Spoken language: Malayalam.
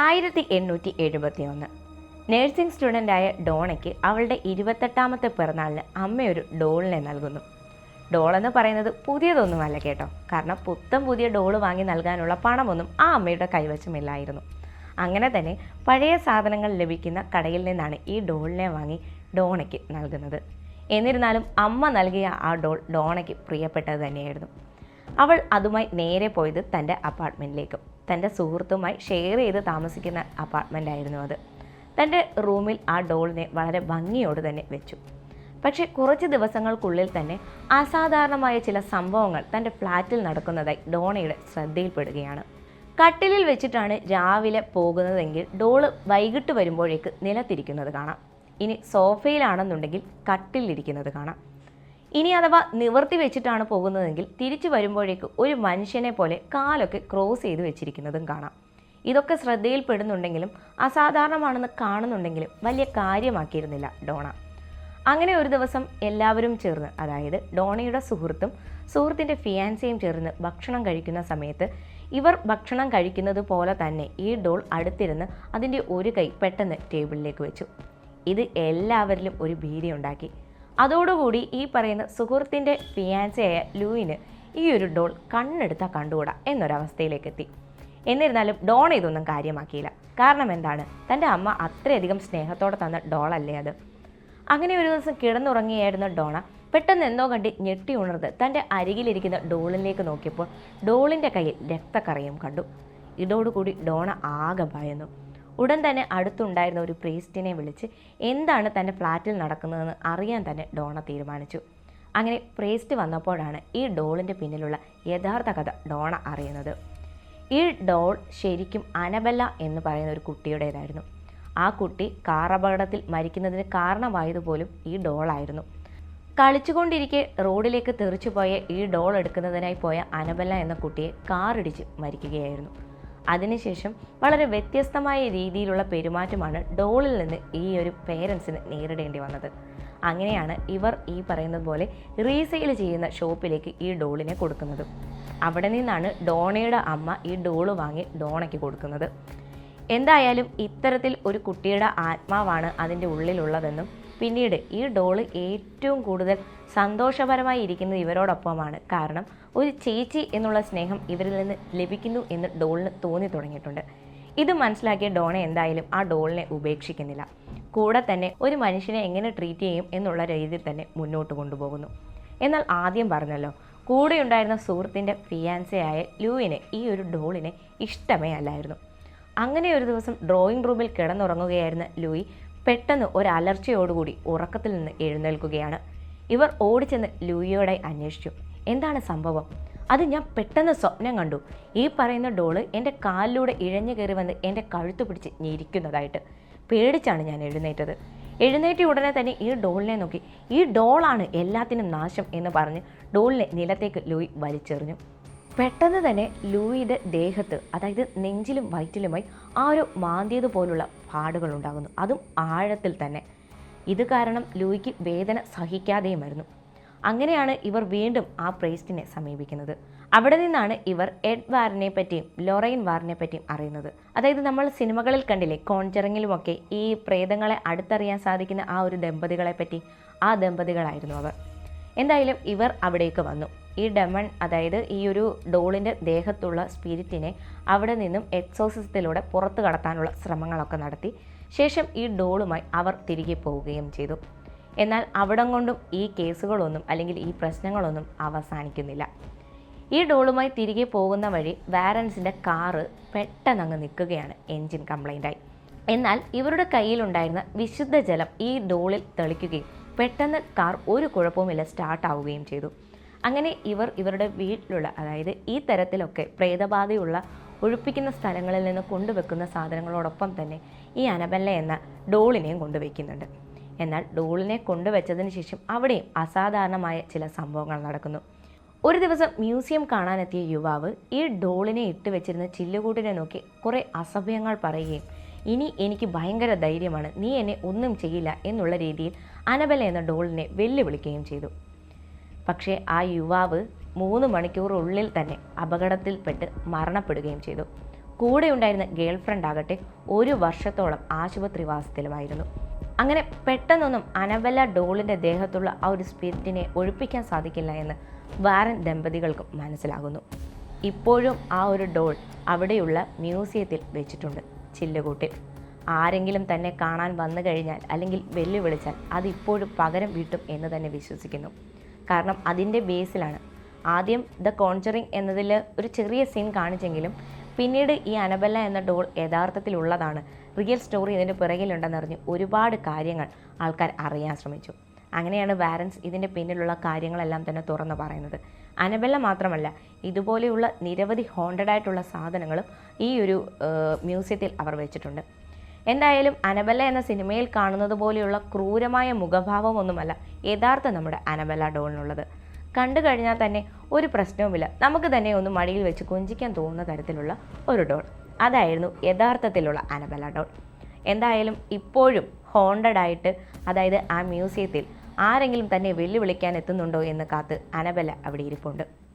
ആയിരത്തി എണ്ണൂറ്റി എഴുപത്തി ഒന്ന് നഴ്സിംഗ് സ്റ്റുഡന്റായ ഡോണയ്ക്ക് അവളുടെ ഇരുപത്തെട്ടാമത്തെ പിറന്നാളിന് അമ്മയൊരു ഡോളിനെ നൽകുന്നു. ഡോൾ പറയുന്നത് പുതിയതൊന്നുമല്ല കേട്ടോ. കാരണം പുത്തൻ പുതിയ ഡോൾ വാങ്ങി നൽകാനുള്ള പണമൊന്നും ആ അമ്മയുടെ കൈവശമില്ലായിരുന്നു. അങ്ങനെ തന്നെ പഴയ സാധനങ്ങൾ ലഭിക്കുന്ന കടയിൽ നിന്നാണ് ഈ ഡോളിനെ വാങ്ങി ഡോണയ്ക്ക് നൽകുന്നത്. എന്നിരുന്നാലും അമ്മ നൽകിയ ആ ഡോൾ ഡോണയ്ക്ക് പ്രിയപ്പെട്ടത് തന്നെയായിരുന്നു. അവൾ അതുമായി നേരെ പോയത് തന്റെ അപ്പാർട്ട്മെന്റിലേക്കും. തന്റെ സുഹൃത്തുമായി ഷെയർ ചെയ്ത് താമസിക്കുന്ന അപ്പാർട്ട്മെന്റ് ആയിരുന്നു അത്. തന്റെ റൂമിൽ ആ ഡോളിനെ വളരെ ഭംഗിയോട് തന്നെ വെച്ചു. പക്ഷേ കുറച്ച് ദിവസങ്ങൾക്കുള്ളിൽ തന്നെ അസാധാരണമായ ചില സംഭവങ്ങൾ തന്റെ ഫ്ലാറ്റിൽ നടക്കുന്നതായി ഡോണയുടെ ശ്രദ്ധയിൽപ്പെടുകയാണ്. കട്ടിലിൽ വെച്ചിട്ടാണ് രാവിലെ പോകുന്നതെങ്കിൽ ഡോൾ വൈകിട്ട് വരുമ്പോഴേക്ക് നിലത്തിരിക്കുന്നത് കാണാം. ഇനി സോഫയിലാണെന്നുണ്ടെങ്കിൽ കട്ടിലിരിക്കുന്നത് കാണാം. ഇനി അഥവാ നിവർത്തി വെച്ചിട്ടാണ് പോകുന്നതെങ്കിൽ തിരിച്ചു വരുമ്പോഴേക്ക് ഒരു മനുഷ്യനെ പോലെ കാലൊക്കെ ക്രോസ് ചെയ്ത് വെച്ചിരിക്കുന്നതും കാണാം. ഇതൊക്കെ ശ്രദ്ധയിൽപ്പെടുന്നുണ്ടെങ്കിലും അസാധാരണമാണെന്ന് കാണുന്നുണ്ടെങ്കിലും വലിയ കാര്യമാക്കിയിരുന്നില്ല ഡോണ. അങ്ങനെ ഒരു ദിവസം എല്ലാവരും ചേർന്ന് അതായത് ഡോണയുടെ സുഹൃത്തും സുഹൃത്തിന്റെ ഫിയാൻസിയും ചേർന്ന് ഭക്ഷണം കഴിക്കുന്ന സമയത്ത് ഇവർ ഭക്ഷണം കഴിക്കുന്നത് പോലെ തന്നെ ഈ ഡോൾ അടുത്തിരുന്ന് അതിന്റെ ഒരു കൈ പെട്ടെന്ന് ടേബിളിലേക്ക് വെച്ചു. ഇത് എല്ലാവരിലും ഒരു ഭീതി ഉണ്ടാക്കി അതോടുകൂടി ഈ പറയുന്ന സുഹൃത്തിന്റെ ഫിയാൻസയായ ലൂയിന് ഈ ഒരു ഡോൾ കണ്ണെടുത്താൽ കണ്ടുകൂടാ എന്നൊരവസ്ഥയിലേക്ക് എത്തി എന്നിരുന്നാലും ഡോൺ ഇതൊന്നും കാര്യമാക്കിയില്ല. കാരണം എന്താണ്? തന്റെ അമ്മ അത്രയധികം സ്നേഹത്തോടെ തന്ന ഡോളല്ലേ അത്. അങ്ങനെ ഒരു ദിവസം കിടന്നുറങ്ങിയായിരുന്ന ഡോണ പെട്ടെന്ന് എന്തോ കണ്ട് ഞെട്ടി ഉണർന്ന് തന്റെ അരികിലിരിക്കുന്ന ഡോളിലേക്ക് നോക്കിയപ്പോൾ ഡോളിന്റെ കയ്യിൽ രക്തക്കറയും കണ്ടു. ഇതോടുകൂടി ഡോണ ആകെ ഭയന്നു. ഉടൻ തന്നെ അടുത്തുണ്ടായിരുന്ന ഒരു പ്രീസ്റ്റിനെ വിളിച്ച് എന്താണ് തന്റെ ഫ്ലാറ്റിൽ നടക്കുന്നതെന്ന് അറിയാൻ തന്നെ ഡോണ തീരുമാനിച്ചു. അങ്ങനെ പ്രീസ്റ്റ് വന്നപ്പോഴാണ് ഈ ഡോളിന്റെ പിന്നിലുള്ള യഥാർത്ഥ കഥ ഡോണ അറിയുന്നത്. ഈ ഡോൾ ശരിക്കും അനബല്ല എന്ന് പറയുന്ന ഒരു കുട്ടിയുടേതായിരുന്നു. ആ കുട്ടി കാർ അപകടത്തിൽ മരിക്കുന്നതിന് കാരണമായതുപോലും ഈ ഡോളായിരുന്നു. കളിച്ചുകൊണ്ടിരിക്കെ റോഡിലേക്ക് തെറിച്ചുപോയ ഈ ഡോൾ എടുക്കുന്നതിനായി പോയ അനബല്ല എന്ന കുട്ടിയെ കാറിടിച്ച് മരിക്കുകയായിരുന്നു. അതിനുശേഷം വളരെ വ്യത്യസ്തമായ രീതിയിലുള്ള പെരുമാറ്റമാണ് ഡോളിൽ നിന്ന് ഈ ഒരു പേരൻസിന് നേരിടേണ്ടി വന്നത്. അങ്ങനെയാണ് ഇവർ ഈ പറയുന്നത് പോലെ റീസെയിൽ ചെയ്യുന്ന ഷോപ്പിലേക്ക് ഈ ഡോളിനെ കൊടുക്കുന്നത്. അവിടെ നിന്നാണ് ഡോണയുടെ അമ്മ ഈ ഡോൾ വാങ്ങി ഡോണയ്ക്ക് കൊടുക്കുന്നത്. എന്തായാലും ഇത്തരത്തിൽ ഒരു കുട്ടിയുടെ ആത്മാവാണ് അതിന്റെ ഉള്ളിലുള്ളതെന്നും പിന്നീട് ഈ ഡോൾ ഏറ്റവും കൂടുതൽ സന്തോഷപരമായി ഇരിക്കുന്നത് ഇവരോടൊപ്പമാണ്. കാരണം ഒരു ചേച്ചി എന്നുള്ള സ്നേഹം ഇവരിൽ നിന്ന് ലഭിക്കുന്നു എന്ന് ഡോളിന് തോന്നി തുടങ്ങിയിട്ടുണ്ട്. ഇത് മനസ്സിലാക്കിയ ഡോണെ എന്തായാലും ആ ഡോളിനെ ഉപേക്ഷിക്കുന്നില്ല. കൂടെ തന്നെ ഒരു മനുഷ്യനെ എങ്ങനെ ട്രീറ്റ് ചെയ്യും എന്നുള്ള രീതിയിൽ തന്നെ മുന്നോട്ട് കൊണ്ടുപോകുന്നു. എന്നാൽ ആദ്യം പറഞ്ഞല്ലോ കൂടെയുണ്ടായിരുന്ന സുഹൃത്തിന്റെ ഫിയാൻസയായ ലൂവിനെ ഈ ഒരു ഡോളിനെ ഇഷ്ടമേ അല്ലായിരുന്നു. അങ്ങനെ ഒരു ദിവസം ഡ്രോയിങ് റൂമിൽ കിടന്നുറങ്ങുകയായിരുന്ന ലൂയി പെട്ടെന്ന് ഒരു അലർച്ചയോടുകൂടി ഉറക്കത്തിൽ നിന്ന് എഴുന്നേൽക്കുകയാണ്. ഇവർ ഓടിച്ചെന്ന് ലൂയിയോടെ അന്വേഷിച്ചു. എന്താണ് സംഭവം? അത് ഞാൻ പെട്ടെന്ന് സ്വപ്നം കണ്ടു. ഈ പറയുന്ന ഡോൾ എന്റെ കാലിലൂടെ ഇഴഞ്ഞു കയറി വന്ന് എന്റെ കഴുത്ത് പിടിച്ച് ഞെരിക്കുന്നതായിട്ട് പേടിച്ചാണ് ഞാൻ എഴുന്നേറ്റത്. എഴുന്നേറ്റ ഉടനെ തന്നെ ഈ ഡോളിനെ നോക്കി. ഈ ഡോളാണ് എല്ലാത്തിനും നാശം എന്ന് പറഞ്ഞ് ഡോളിനെ നിലത്തേക്ക് ലൂയി വലിച്ചെറിഞ്ഞു. പെട്ടെന്ന് തന്നെ ലൂയിയുടെ ദേഹത്ത് അതായത് നെഞ്ചിലും വയറ്റിലുമായി ആ ഒരു മാന്തിയത് പോലുള്ള പാടുകൾ ഉണ്ടാകുന്നു അതും ആഴത്തിൽ തന്നെ. ഇത് കാരണം ലൂയിക്ക് വേദന സഹിക്കാതെയുമായിരുന്നു. അങ്ങനെയാണ് ഇവർ വീണ്ടും ആ പ്രേസ്റ്റിനെ സമീപിക്കുന്നത്. അവിടെ നിന്നാണ് ഇവർ എഡ് വാറിനെ പറ്റിയും ലൊറൈൻ വാറിനെ പറ്റിയും അറിയുന്നത്. അതായത് നമ്മൾ സിനിമകളിൽ കണ്ടില്ലേ കോൺചറിങ്ങിലുമൊക്കെ ഈ പ്രേതങ്ങളെ അടുത്തറിയാൻ സാധിക്കുന്ന ആ ഒരു ദമ്പതികളെ പറ്റി ആ ദമ്പതികളായിരുന്നു അവർ. എന്തായാലും ഇവർ അവിടേക്ക് വന്നു. ഈ ഡമൺ അതായത് ഈ ഒരു ഡോളിന്റെ ദേഹത്തുള്ള സ്പിരിറ്റിനെ അവിടെ നിന്നും എക്സോസിസത്തിലൂടെ പുറത്തു കടത്താനുള്ള ശ്രമങ്ങളൊക്കെ നടത്തി. ശേഷം ഈ ഡോളുമായി അവർ തിരികെ പോവുകയും ചെയ്തു. എന്നാൽ അവിടം കൊണ്ടും ഈ കേസുകളൊന്നും അല്ലെങ്കിൽ ഈ പ്രശ്നങ്ങളൊന്നും അവസാനിക്കുന്നില്ല. ഈ ഡോളുമായി തിരികെ പോകുന്ന വഴി വാരൻസിന്റെ കാറ് പെട്ടെന്ന് അങ്ങ് നിൽക്കുകയാണ് എൻജിൻ കംപ്ലൈന്റായി എന്നാൽ ഇവരുടെ കയ്യിലുണ്ടായിരുന്ന വിശുദ്ധ ജലം ഈ ഡോളിൽ തെളിക്കുകയും പെട്ടെന്ന് കാർ ഒരു കുഴപ്പവുമില്ല സ്റ്റാർട്ട് ആവുകയും ചെയ്തു. അങ്ങനെ ഇവർ ഇവരുടെ വീട്ടിലുള്ള അതായത് ഈ തരത്തിലൊക്കെ പ്രേതബാധയുള്ള ഒഴിപ്പിക്കുന്ന സ്ഥലങ്ങളിൽ നിന്ന് കൊണ്ടുവെക്കുന്ന സാധനങ്ങളോടൊപ്പം തന്നെ ഈ അനബല്ല എന്ന ഡോളിനെയും കൊണ്ടുവയ്ക്കുന്നുണ്ട്. എന്നാൽ ഡോളിനെ കൊണ്ടുവച്ചതിന് ശേഷം അവിടെയും അസാധാരണമായ ചില സംഭവങ്ങൾ നടക്കുന്നു. ഒരു ദിവസം മ്യൂസിയം കാണാനെത്തിയ യുവാവ് ഈ ഡോളിനെ ഇട്ട് വെച്ചിരുന്ന ചില്ലുകൂട്ടിനെ നോക്കി കുറേ അസഭ്യങ്ങൾ പറയുകയും ഇനി എനിക്ക് ഭയങ്കര ധൈര്യമാണ് നീ എന്നെ ഒന്നും ചെയ്യില്ല എന്നുള്ള രീതിയിൽ അനബല എന്ന ഡോളിനെ വെല്ലുവിളിക്കുകയും ചെയ്തു. പക്ഷേ ആ യുവാവ് മൂന്ന് മണിക്കൂറുള്ളിൽ തന്നെ അപകടത്തിൽപ്പെട്ട് മരണപ്പെടുകയും ചെയ്തു. കൂടെ ഉണ്ടായിരുന്ന ആകട്ടെ ഒരു വർഷത്തോളം ആശുപത്രിവാസത്തിലുമായിരുന്നു. അങ്ങനെ പെട്ടെന്നൊന്നും അനബല ഡോളിന്റെ ദേഹത്തുള്ള ആ ഒരു സ്പിരിറ്റിനെ ഒഴിപ്പിക്കാൻ സാധിക്കില്ല എന്ന് വാരൻ ദമ്പതികൾക്കും മനസ്സിലാകുന്നു. ഇപ്പോഴും ആ ഒരു ഡോൾ അവിടെയുള്ള മ്യൂസിയത്തിൽ വെച്ചിട്ടുണ്ട് ചില്ലുകൂട്ടിൽ. ആരെങ്കിലും തന്നെ കാണാൻ വന്നു കഴിഞ്ഞാൽ അല്ലെങ്കിൽ വെല്ലുവിളിച്ചാൽ അതിപ്പോഴും പകരം വീട്ടും എന്ന് തന്നെ വിശ്വസിക്കുന്നു. കാരണം അതിന്റെ ബേസിലാണ്. ആദ്യം ദ കോൺചറിങ് എന്നതിൽ ഒരു ചെറിയ സീൻ കാണിച്ചെങ്കിലും പിന്നീട് ഈ അനബല്ല എന്ന ഡോൾ യഥാർത്ഥത്തിലുള്ളതാണ്. റിയൽ സ്റ്റോറി ഇതിന്റെ പിറകിലുണ്ടെന്നറിഞ്ഞ് ഒരുപാട് കാര്യങ്ങൾ ആൾക്കാർ അറിയാൻ ശ്രമിച്ചു. അങ്ങനെയാണ് വാരൻസ് ഇതിന്റെ പിന്നിലുള്ള കാര്യങ്ങളെല്ലാം തന്നെ തുറന്നു പറയുന്നത്. അനബെല്ല മാത്രമല്ല ഇതുപോലെയുള്ള നിരവധി ഹോണ്ടഡ് ആയിട്ടുള്ള സാധനങ്ങളും ഈ ഒരു മ്യൂസിയത്തിൽ അവർ വെച്ചിട്ടുണ്ട്. എന്തായാലും അനബെല്ല എന്ന സിനിമയിൽ കാണുന്നത് പോലെയുള്ള ക്രൂരമായ മുഖഭാവമൊന്നുമല്ല യഥാർത്ഥ നമ്മുടെ അനബെല്ല ഡോളിനുള്ളത്. കണ്ടു കഴിഞ്ഞാൽ തന്നെ ഒരു പ്രശ്നവുമില്ല. നമുക്ക് തന്നെ ഒന്ന് മടിയിൽ വെച്ച് കൊഞ്ചിക്കാൻ തോന്നുന്ന തരത്തിലുള്ള ഒരു ഡോൾ. അതായിരുന്നു യഥാർത്ഥത്തിലുള്ള അനബല ഡോൾ. എന്തായാലും ഇപ്പോഴും ഹോണ്ടഡ് ആയിട്ട് അതായത് ആ മ്യൂസിയത്തിൽ ആരെങ്കിലും തന്നെ വെല്ലുവിളിക്കാൻ എത്തുന്നുണ്ടോ എന്ന് കാത്ത് അനബല അവിടെ ഇരിപ്പുണ്ട്.